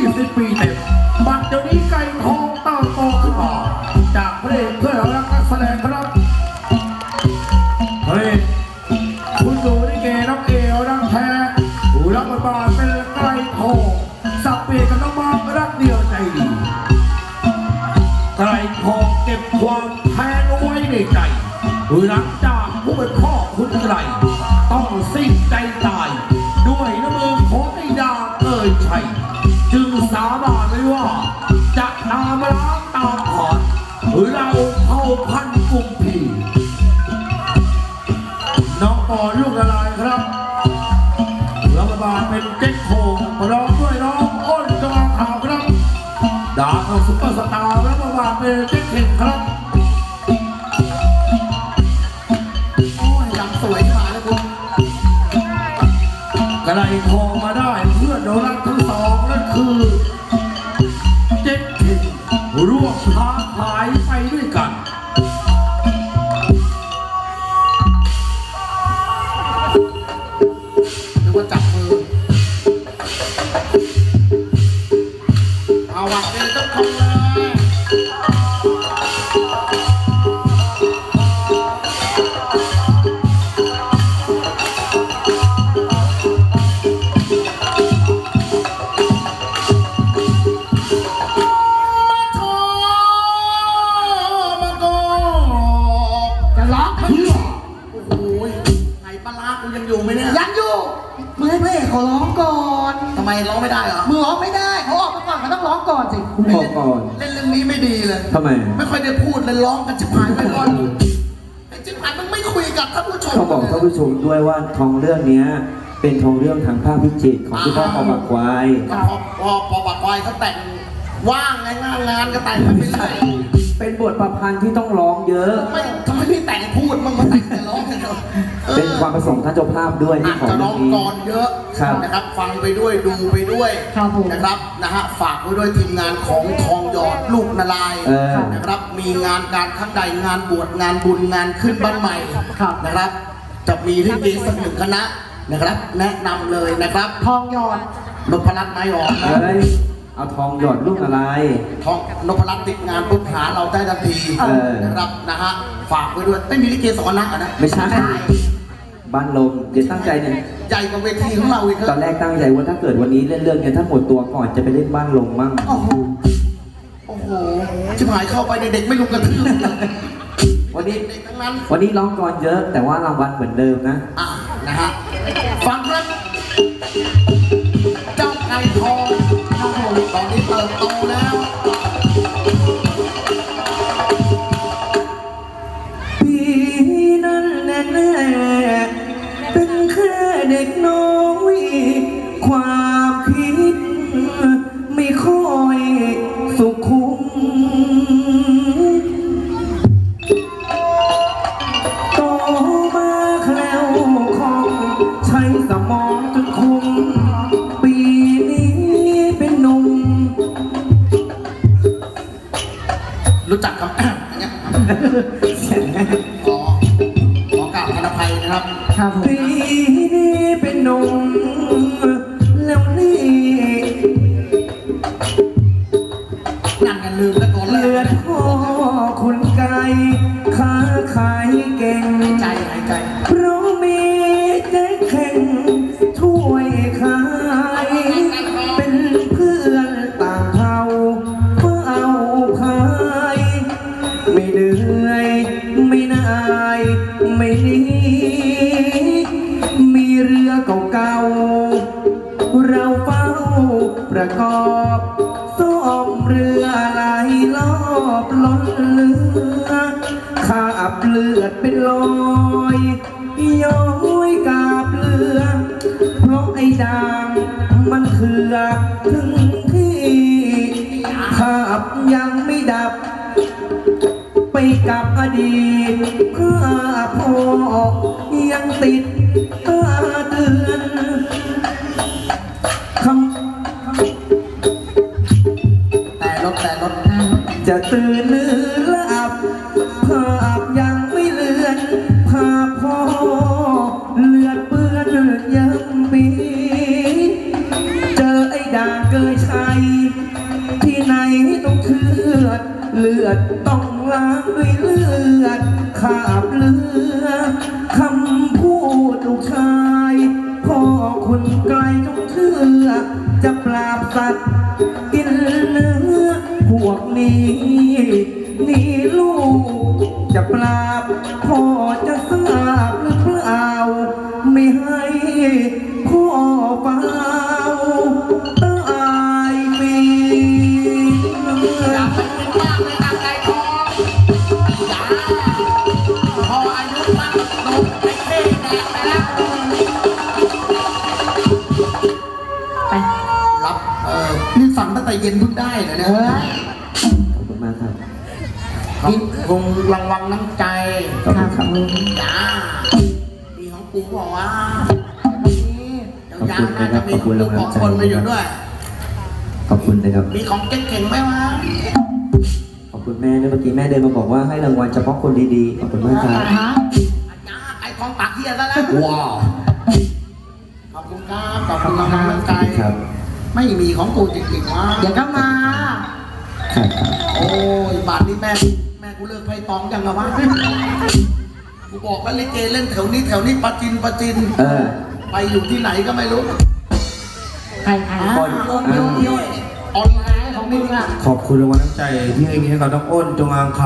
20 ปีเต็ม บัดเดี๋ยวนี้ไก่ทองเต้าโตขึ้นมาจากเพลงเพื่อนรักนักแสดงครับเฮ้ยคุณดูนี่เกน้องเอวรักแท้ผู้รับบทบาทเป็นไก่ทองสับเปลี่ยนกับน้องมารักเดียวใจดีไกรทองเก็บความแค้นเอาไว้ในใจหลังจากผู้เป็นพ่อคุณไกรต้องสิ้นใจตาย ด้วยน้ำมือของไอ้ดาเอ่ยชัย จึงสาบานไว้ว่า จะนามล้างตามขอนเราเผ่าพันกลุ่มผีน้องปอลูกละลายครับรัฐบาลเป็นเจ๊กโคงร้องด้วยน้องอ้นจอข่าวครับดาบซุปเปอร์สตาร์รัฐบาลเป็นเจ๊กเข่งครับ ค้าขายไปด้วยกัน นึกว่าจับมือ เอาวัดนี้ต้องทำเลย ปลาร้ากูยังอยู่ไหมเนี่ยยังอยู่มึงให้พระเอกเขาร้องก่อนทำไมร้องไม่ได้เหรอมึงร้องไม่ได้เขาออกมาก่อนเขาต้องร้องก่อนสิคุณบอกก่อนเล่นเรื่องนี้ไม่ดีเลยทำไม ไม่ค่อยได้พูดเลยร้องกันจิบหายไปก่อนไอ้จิบหายมึงไม่คุยกับท่านผู้ชมเขาบอกท่านผู้ชมด้วยว่าทองเรื่องเนี้ยเป็นทองเรื่องทางภาคพิจิตรของที่พ่อปอบักควายพอพอพอปักไว้เขาแต่งว่างไงงานงานก็แต่งกันไม่ใช่เป็นบทประพันธ์ที่ต้องร้องเยอะไม่ทำไมพี่แต่งพูดมึงมาแต่ง เป็นความประสงค์ท่านเจ้าภาพด้วยที่อาจของจะร้เรื่อองงนี้ก่อนเยอะครับ นะครับ ฟังไปด้วยดูไปด้วยครับผม นะครับนะฮะฝากไว้ด้วยทีมงานของทองหยอดลูกนารายณ์เออ นะครับมีงานการครั้งใดงานบวชงานบุญงานขึ้นบ้านใหม่ครับ นะครับ จะมีที่ดีสักหนึ่งคณะนะครับ แนะนำเลยนะครับทองหยอดนพรัตน์นายอ่อนนะเฮ้ยเอาทองหยอดลูกอะไร ทองนพรัตน์ติดงานปุ๊บหาเราได้ทันทีเออ นะครับนะฮะฝากไว้ด้วยไม่มีลิเกสอนนะนะ ไม่ใช่ บ้านลมเดี๋ยวตั้งใจเนี่ยใหญ่กว่าเวทีของเราอีกคตรัอบนแรกตั้งใจว่าถ้าเกิดวันนี้เล่นเรื่องเนี้ยถ้าหมดตัวก่อนจะไปเล่นบ้านลมมั่งโอ้โหโอ้โหชิบหายเข้าไปในเด็กไม่รู้กระทืบเลยวันนี้ เด็กทั้งนั้นวันนี้ร้องก่อนเยอะแต่ว่ารางวัลเหมือนเดิมนะ อะนะฮะ ขอขอกราบพนภัยนะครับ ครับผม ปีนี้เป็นหนุ่มายไม่หนีมีเรือเก่าๆ เราเฝ้าประกอบซ่อมเรือไหลรอบล้นเรือขาบเลือดเป็นรอยย้อยกาบเรือเพราะไอ้ดางมันเถือถึงที่ภาพยังไม่ดับ ไปกับอดีต ยังติดตาเตือนคำแต่รถแต่รถจะตื่นหรือหลับภาพยังไม่เลือนภาพพ่อเลือดเปื้อนยังปีเจอไอ้ด่างเกยชัยที่ไหนต้องเชือดเลือดต้องล้างด้วยเลือดขาบเลือคำ ตว์กินเนื้อพวกนี้ นี่ลูก จะปราบพ่อจะทราบหรือเปล่า ไม่ให้พ่อเป เย็นเพิ่งได้เหรอเนี่ยเฮ้ยขอบคุณมากครับครับคงระวังน้ำใจขอบคุณครับจ้ามีของกูบอกว่านี่ยาวๆน่าจะมีของกูของคนมาอยู่ด้วยขอบคุณนะครับ มีของเก่งๆไหมวะขอบคุณแม่นะเมื่อกี้แม่เดินมาบอกว่าให้รางวัลเฉพาะคนดีๆ ขอบคุณมากครับฮะอาจารย์ไอ้ของปากเฮียซะแล้วว้าวขอบคุณครับขอบคุณน้ำน้ำใจครับ ไม่มีของกูจริงๆวะเดี๋ยวก็มาครับครับโอ้ยบาทนี้แม่แม่กูเลิกไพ่ตองยังอะวะกูบอกว่าลิเกเล่นแถวนี้แถวนี้ปาจินปาจินเออ ไปอยู่ที่ไหนก็ไม่รู้ใครใครคนโยนโยนโยนออนไลน์ของมึงอะขอบคุณรางวัลน้ำใจที่ให้มีให้กับน้องอ้นจงอางคาร